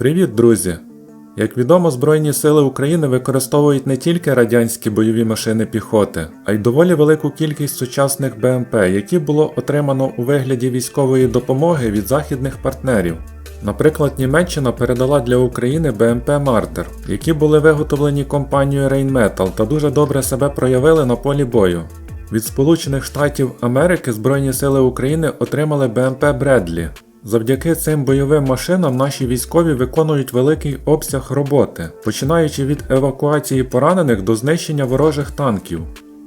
Привіт, друзі! Як відомо, Збройні сили України використовують не тільки радянські бойові машини піхоти, а й доволі велику кількість сучасних БМП, які було отримано у вигляді військової допомоги від західних партнерів. Наприклад, Німеччина передала для України БМП Мартер, які були виготовлені компанією Rheinmetall та дуже добре себе проявили на полі бою. Від Сполучених Штатів Америки Збройні сили України отримали БМП Бредлі. Завдяки цим бойовим машинам наші військові виконують великий обсяг роботи, починаючи від евакуації поранених до знищення ворожих танків.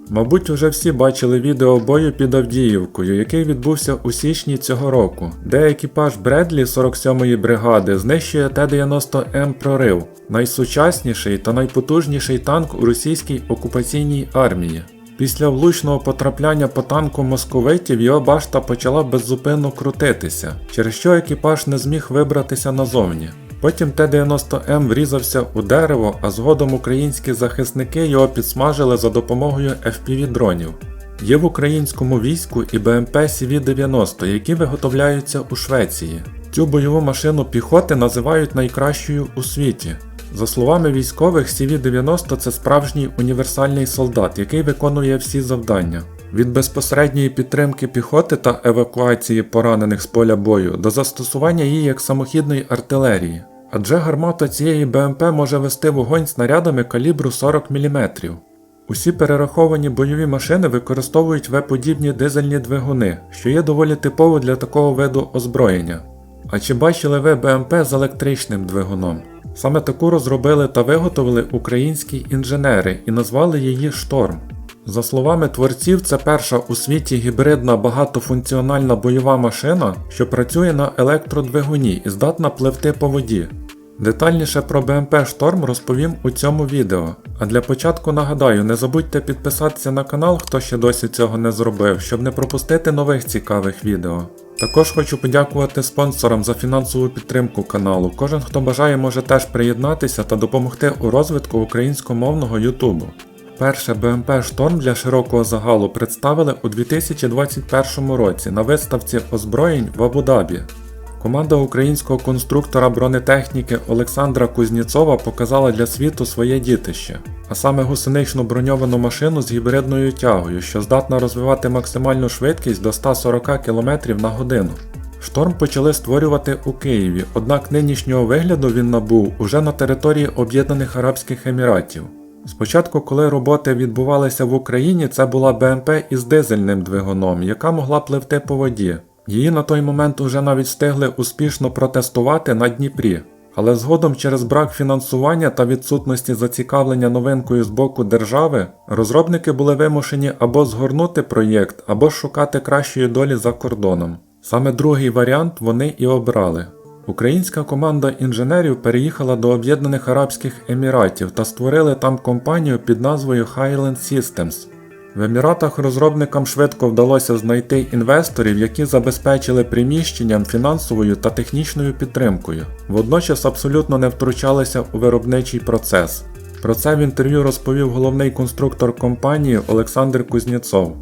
Мабуть, уже всі бачили відео бою під Авдіївкою, який відбувся у січні цього року, де екіпаж Бредлі 47-ї бригади знищує Т-90М прорив, найсучасніший та найпотужніший танк у російській окупаційній армії. Після влучного потрапляння по танку московитів його башта почала беззупинно крутитися, через що екіпаж не зміг вибратися назовні. Потім Т-90М врізався у дерево, а згодом українські захисники його підсмажили за допомогою FPV-дронів. Є в українському війську і БМП CV-90, які виготовляються у Швеції. Цю бойову машину піхоти називають найкращою у світі. За словами військових, CV-90 це справжній універсальний солдат, який виконує всі завдання. Від безпосередньої підтримки піхоти та евакуації поранених з поля бою до застосування її як самохідної артилерії. Адже гармата цієї БМП може вести вогонь снарядами калібру 40 мм. Усі перераховані бойові машини використовують В-подібні дизельні двигуни, що є доволі типово для такого виду озброєння. А чи бачили ви БМП з електричним двигуном? Саме таку розробили та виготовили українські інженери і назвали її Шторм. За словами творців, це перша у світі гібридна багатофункціональна бойова машина, що працює на електродвигуні і здатна пливти по воді. Детальніше про БМП Шторм розповім у цьому відео. А для початку нагадаю, не забудьте підписатися на канал, хто ще досі цього не зробив, щоб не пропустити нових цікавих відео. Також хочу подякувати спонсорам за фінансову підтримку каналу. Кожен, хто бажає, може теж приєднатися та допомогти у розвитку українськомовного Ютубу. Перше БМП Шторм для широкого загалу представили у 2021 році на виставці озброєнь в Абу-Дабі. Команда українського конструктора бронетехніки Олександра Кузніцова показала для світу своє дітище, а саме гусеничну броньовану машину з гібридною тягою, що здатна розвивати максимальну швидкість до 140 км на годину. Шторм почали створювати у Києві, однак нинішнього вигляду він набув уже на території Об'єднаних Арабських Еміратів. Спочатку, коли роботи відбувалися в Україні, це була БМП із дизельним двигуном, яка могла пливти по воді. Її на той момент уже навіть встигли успішно протестувати на Дніпрі. Але згодом через брак фінансування та відсутності зацікавлення новинкою з боку держави, розробники були вимушені або згорнути проєкт, або шукати кращої долі за кордоном. Саме другий варіант вони і обрали. Українська команда інженерів переїхала до Об'єднаних Арабських Еміратів та створили там компанію під назвою Highland Systems. В Еміратах розробникам швидко вдалося знайти інвесторів, які забезпечили приміщенням фінансовою та технічною підтримкою, водночас абсолютно не втручалися у виробничий процес. Про це в інтерв'ю розповів головний конструктор компанії Олександр Кузнєцов.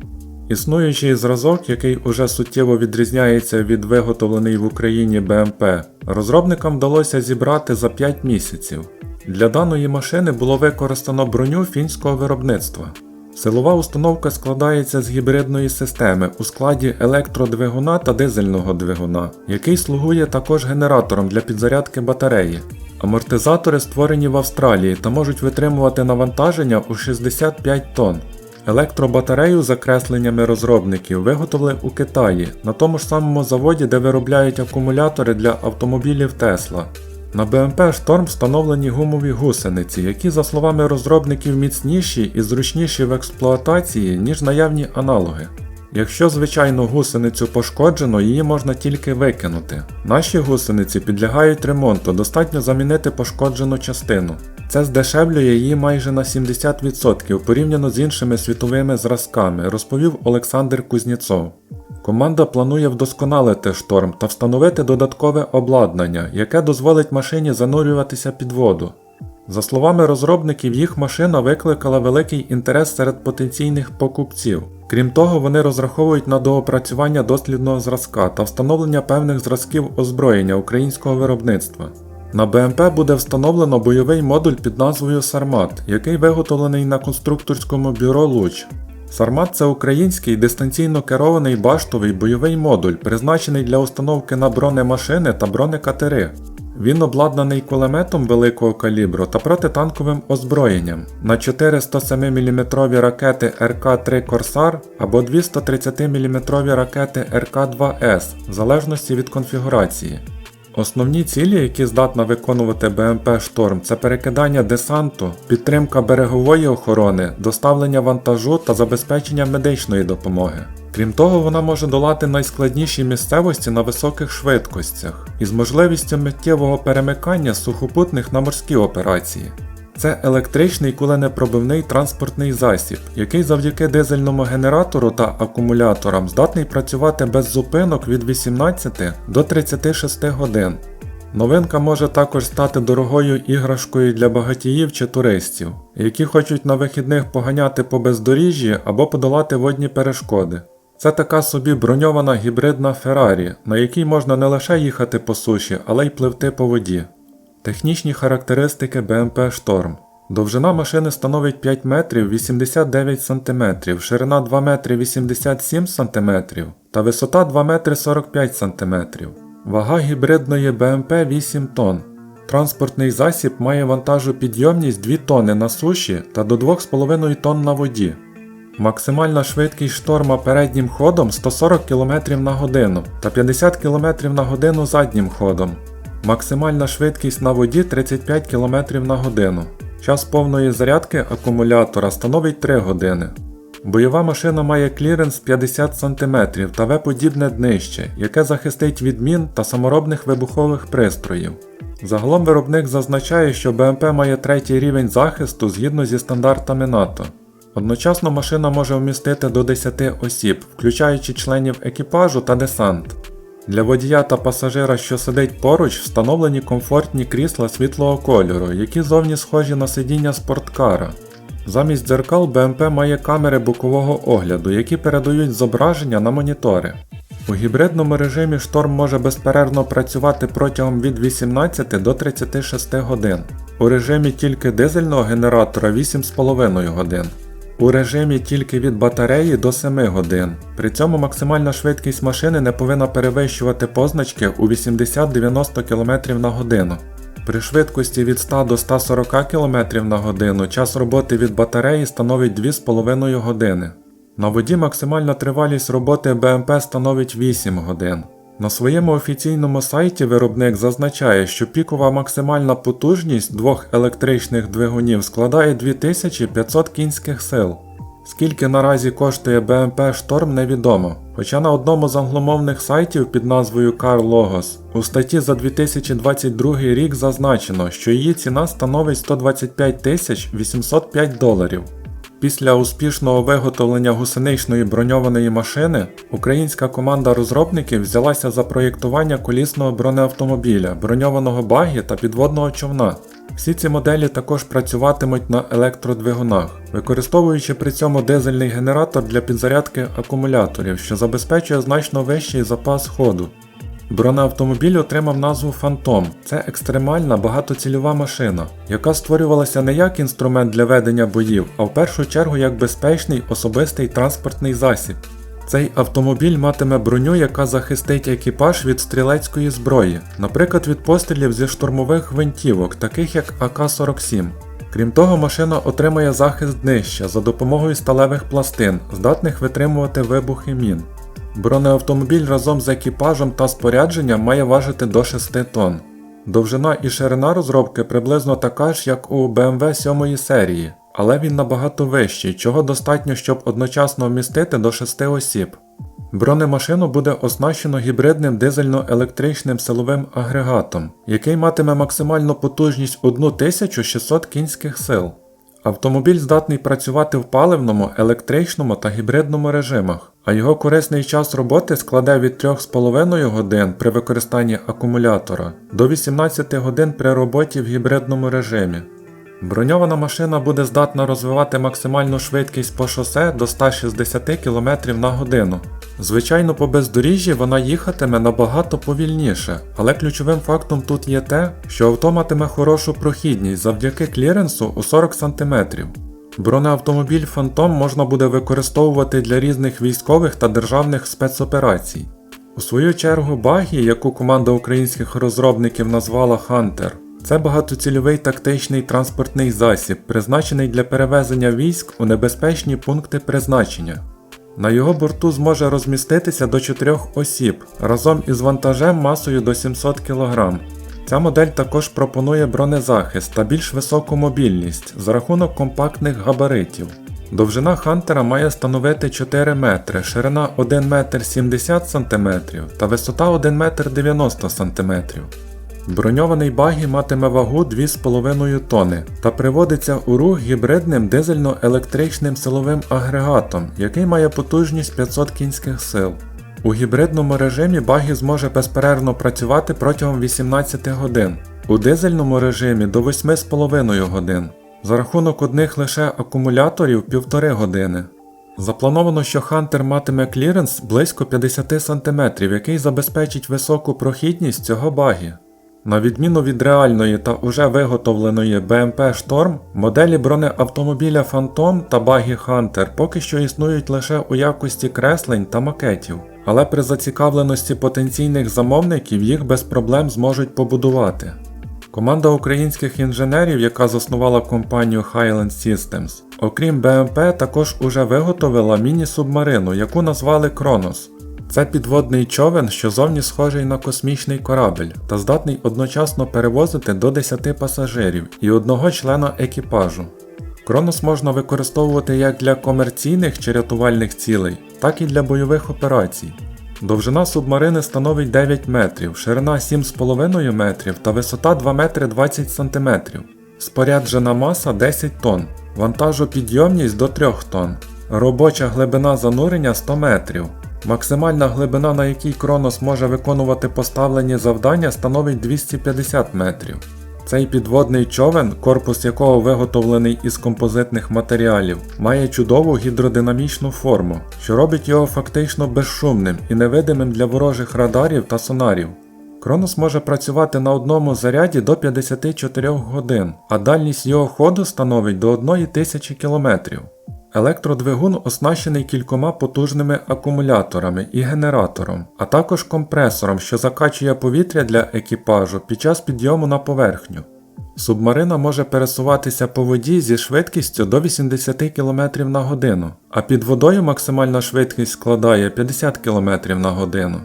Існуючий зразок, який уже суттєво відрізняється від виготовлений в Україні БМП, розробникам вдалося зібрати за 5 місяців. Для даної машини було використано броню фінського виробництва. Силова установка складається з гібридної системи у складі електродвигуна та дизельного двигуна, який слугує також генератором для підзарядки батареї. Амортизатори створені в Австралії та можуть витримувати навантаження у 65 тонн. Електробатарею за кресленнями розробників виготовили у Китаї, на тому ж самому заводі, де виробляють акумулятори для автомобілів Tesla. На БМП Шторм встановлені гумові гусениці, які, за словами розробників, міцніші і зручніші в експлуатації, ніж наявні аналоги. Якщо, звичайно, гусеницю пошкоджено, її можна тільки викинути. Наші гусениці підлягають ремонту, достатньо замінити пошкоджену частину. Це здешевлює її майже на 70% порівняно з іншими світовими зразками, розповів Олександр Кузніцов. Команда планує вдосконалити шторм та встановити додаткове обладнання, яке дозволить машині занурюватися під воду. За словами розробників, їх машина викликала великий інтерес серед потенційних покупців. Крім того, вони розраховують на доопрацювання дослідного зразка та встановлення певних зразків озброєння українського виробництва. На БМП буде встановлено бойовий модуль під назвою Сармат, який виготовлений на конструкторському бюро Луч. Сармат це український дистанційно керований баштовий бойовий модуль, призначений для установки на бронемашини та бронекатери. Він обладнаний кулеметом великого калібру та протитанковим озброєнням на 4 107 мм ракети РК-3 Корсар або 2 130 мм ракети РК-2С в залежності від конфігурації. Основні цілі, які здатна виконувати БМП Шторм, це перекидання десанту, підтримка берегової охорони, доставлення вантажу та забезпечення медичної допомоги. Крім того, вона може долати найскладніші місцевості на високих швидкостях із можливістю миттєвого перемикання сухопутних на морські операції. Це електричний куленепробивний транспортний засіб, який завдяки дизельному генератору та акумуляторам здатний працювати без зупинок від 18 до 36 годин. Новинка може також стати дорогою іграшкою для багатіїв чи туристів, які хочуть на вихідних поганяти по бездоріжжі або подолати водні перешкоди. Це така собі броньована гібридна Феррарі, на якій можна не лише їхати по суші, але й пливти по воді. Технічні характеристики БМП Шторм. Довжина машини становить 5 метрів 89 см, ширина 2 метри 87 см та висота 2 метри 45 см. Вага гібридної БМП 8 тонн. Транспортний засіб має вантажопідйомність 2 тонни на суші та до 2,5 тонн на воді. Максимальна швидкість шторма переднім ходом 140 км на годину та 50 км на годину заднім ходом. Максимальна швидкість на воді 35 км на годину. Час повної зарядки акумулятора становить 3 години. Бойова машина має кліренс 50 см та В-подібне днище, яке захистить від мін та саморобних вибухових пристроїв. Загалом виробник зазначає, що БМП має третій рівень захисту згідно зі стандартами НАТО. Одночасно машина може вмістити до 10 осіб, включаючи членів екіпажу та десант. Для водія та пасажира, що сидить поруч, встановлені комфортні крісла світлого кольору, які зовні схожі на сидіння спорткара. Замість дзеркал БМП має камери бокового огляду, які передають зображення на монітори. У гібридному режимі шторм може безперервно працювати протягом від 18 до 36 годин, у режимі тільки дизельного генератора 8,5 годин. У режимі тільки від батареї до 7 годин. При цьому максимальна швидкість машини не повинна перевищувати позначки у 80-90 км на годину. При швидкості від 100 до 140 км на годину час роботи від батареї становить 2,5 години. На воді максимальна тривалість роботи БМП становить 8 годин. На своєму офіційному сайті виробник зазначає, що пікова максимальна потужність двох електричних двигунів складає 2500 кінських сил. Скільки наразі коштує БМП Шторм невідомо, хоча на одному з англомовних сайтів під назвою Car Logos у статті за 2022 рік зазначено, що її ціна становить 125 805 доларів. Після успішного виготовлення гусеничної броньованої машини українська команда розробників взялася за проєктування колісного бронеавтомобіля, броньованого багі та підводного човна. Всі ці моделі також працюватимуть на електродвигунах, використовуючи при цьому дизельний генератор для підзарядки акумуляторів, що забезпечує значно вищий запас ходу. Бронеавтомобіль отримав назву Phantom. Це екстремальна багатоцільова машина, яка створювалася не як інструмент для ведення боїв, а в першу чергу як безпечний особистий транспортний засіб. Цей автомобіль матиме броню, яка захистить екіпаж від стрілецької зброї, наприклад, від пострілів зі штурмових гвинтівок, таких як АК-47. Крім того, машина отримає захист днища за допомогою сталевих пластин, здатних витримувати вибухи мін. Бронеавтомобіль разом з екіпажем та спорядженням має важити до 6 тонн. Довжина і ширина розробки приблизно така ж, як у BMW 7 серії, але він набагато вищий, чого достатньо, щоб одночасно вмістити до 6 осіб. Бронемашину буде оснащено гібридним дизельно-електричним силовим агрегатом, який матиме максимальну потужність 1600 кінських сил. Автомобіль здатний працювати в паливному, електричному та гібридному режимах, а його корисний час роботи складе від 3,5 годин при використанні акумулятора до 18 годин при роботі в гібридному режимі. Броньована машина буде здатна розвивати максимальну швидкість по шосе до 160 км на годину. Звичайно, по бездоріжжі вона їхатиме набагато повільніше, але ключовим фактом тут є те, що авто матиме хорошу прохідність завдяки кліренсу у 40 см. Бронеавтомобіль Фантом можна буде використовувати для різних військових та державних спецоперацій. У свою чергу багі, яку команда українських розробників назвала Хантер, це багатоцільовий тактичний транспортний засіб, призначений для перевезення військ у небезпечні пункти призначення. На його борту зможе розміститися до 4 осіб разом із вантажем масою до 700 кг. Ця модель також пропонує бронезахист та більш високу мобільність за рахунок компактних габаритів. Довжина Хантера має становити 4 метри, ширина 1 метр 70 см та висота 1 метр 90 см. Броньований багі матиме вагу 2,5 тони та приводиться у рух гібридним дизельно-електричним силовим агрегатом, який має потужність 500 кінських сил. У гібридному режимі багі зможе безперервно працювати протягом 18 годин, у дизельному режимі до 8,5 годин. За рахунок одних лише акумуляторів 1,5 години. Заплановано, що Хантер матиме кліренс близько 50 см, який забезпечить високу прохідність цього багі. На відміну від реальної та уже виготовленої BMW Storm, моделі бронеавтомобіля Phantom та багі Hunter поки що існують лише у якості креслень та макетів, але при зацікавленості потенційних замовників їх без проблем зможуть побудувати. Команда українських інженерів, яка заснувала компанію Highland Systems, окрім БМП, також уже виготовила міні-субмарину, яку назвали Кронос. Це підводний човен, що зовні схожий на космічний корабель, та здатний одночасно перевозити до 10 пасажирів і одного члена екіпажу. Кронос можна використовувати як для комерційних чи рятувальних цілей, так і для бойових операцій. Довжина субмарини становить 9 метрів, ширина 7,5 метрів та висота 2 метри 20 см. Споряджена маса 10 тонн, вантажопідйомність до 3 тонн, робоча глибина занурення 100 метрів. Максимальна глибина, на якій Кронос може виконувати поставлені завдання, становить 250 метрів. Цей підводний човен, корпус якого виготовлений із композитних матеріалів, має чудову гідродинамічну форму, що робить його фактично безшумним і невидимим для ворожих радарів та сонарів. Кронос може працювати на одному заряді до 54 годин, а дальність його ходу становить до 1000 км. Електродвигун оснащений кількома потужними акумуляторами і генератором, а також компресором, що закачує повітря для екіпажу під час підйому на поверхню. Субмарина може пересуватися по воді зі швидкістю до 80 км на годину, а під водою максимальна швидкість складає 50 км на годину.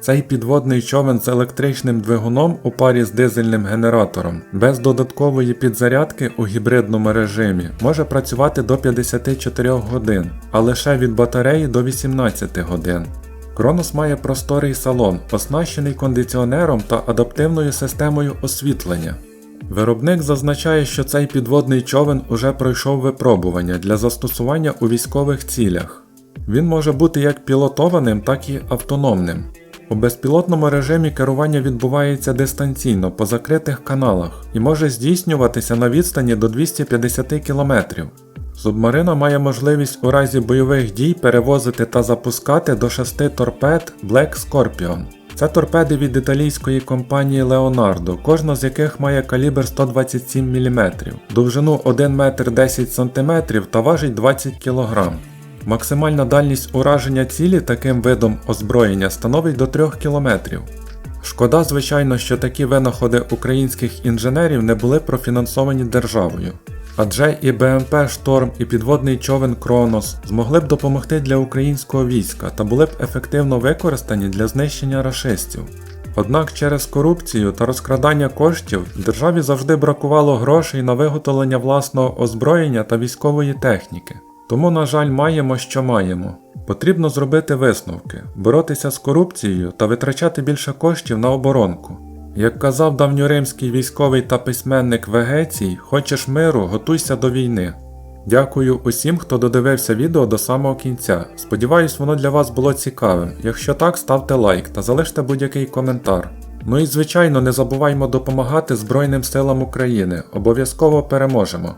Цей підводний човен з електричним двигуном у парі з дизельним генератором без додаткової підзарядки у гібридному режимі може працювати до 54 годин, а лише від батареї до 18 годин. Кронос має просторий салон, оснащений кондиціонером та адаптивною системою освітлення. Виробник зазначає, що цей підводний човен уже пройшов випробування для застосування у військових цілях. Він може бути як пілотованим, так і автономним. У безпілотному режимі керування відбувається дистанційно по закритих каналах і може здійснюватися на відстані до 250 км. Субмарина має можливість у разі бойових дій перевозити та запускати до 6 торпед Black Scorpion. Це торпеди від італійської компанії Leonardo, кожна з яких має калібр 127 мм, довжину 1 метр 10 см та важить 20 кг. Максимальна дальність ураження цілі таким видом озброєння становить до 3 км. Шкода, звичайно, що такі винаходи українських інженерів не були профінансовані державою. Адже і БМП Шторм, і підводний човен Кронос змогли б допомогти для українського війська та були б ефективно використані для знищення рашистів. Однак через корупцію та розкрадання коштів державі завжди бракувало грошей на виготовлення власного озброєння та військової техніки. Тому, на жаль, маємо, що маємо. Потрібно зробити висновки, боротися з корупцією та витрачати більше коштів на оборонку. Як казав давньоримський військовий та письменник Вегецій, хочеш миру, готуйся до війни. Дякую усім, хто додивився відео до самого кінця. Сподіваюсь, воно для вас було цікавим. Якщо так, ставте лайк та залиште будь-який коментар. Ну і звичайно, не забуваймо допомагати Збройним силам України. Обов'язково переможемо.